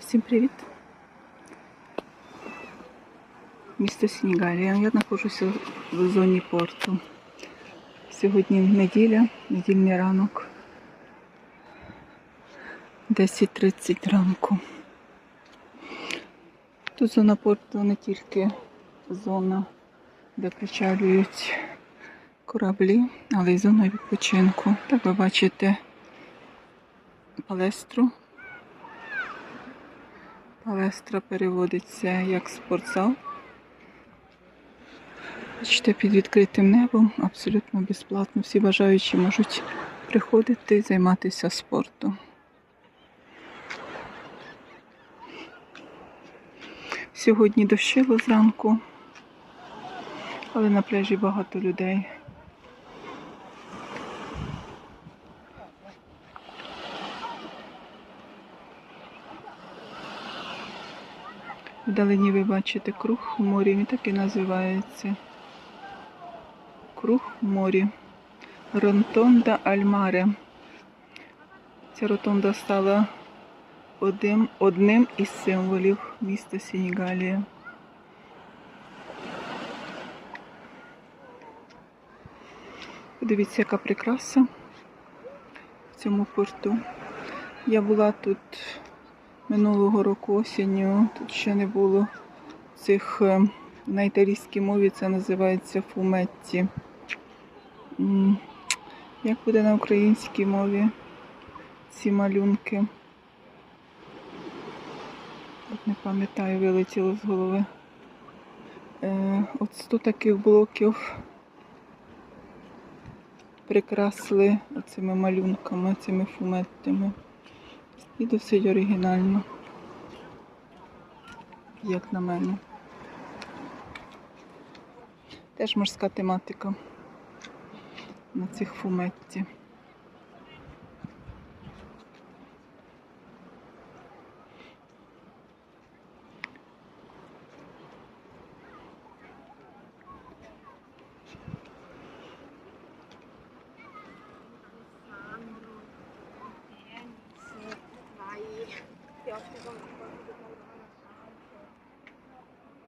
Всім привіт! Місто Сінігалія. Я знаходжуся в зоні порту. Сьогодні неділя, недільний ранок. 10.30 ранку. Тут зона порту не тільки зона, де причалюють кораблі, але й зона відпочинку. Так ви бачите палестру. Палестра переводиться як спортзал. Бачите, під відкритим небом, абсолютно безплатно. Всі бажаючі можуть приходити і займатися спортом. Сьогодні дощило зранку, але на пляжі багато людей. Вдалині ви бачите круг в морі, він так і називається. Круг морі. Ронтонда Альмаре. Ця ротонда стала одним, одним із символів міста Сенігалія. Подивіться, яка прикраса в цьому порту. Я була тут минулого року осінню, тут ще не було цих е, на італійській мові це називається фуметті. Як буде на українській мові ці малюнки? От не пам'ятаю, вилетіло з голови. Е, От 100 таких блоків прикрасли оцими малюнками, цими фуметтами. І досить оригінально, як на мене. Теж морська тематика на цих фуметті. 要注重我们说这。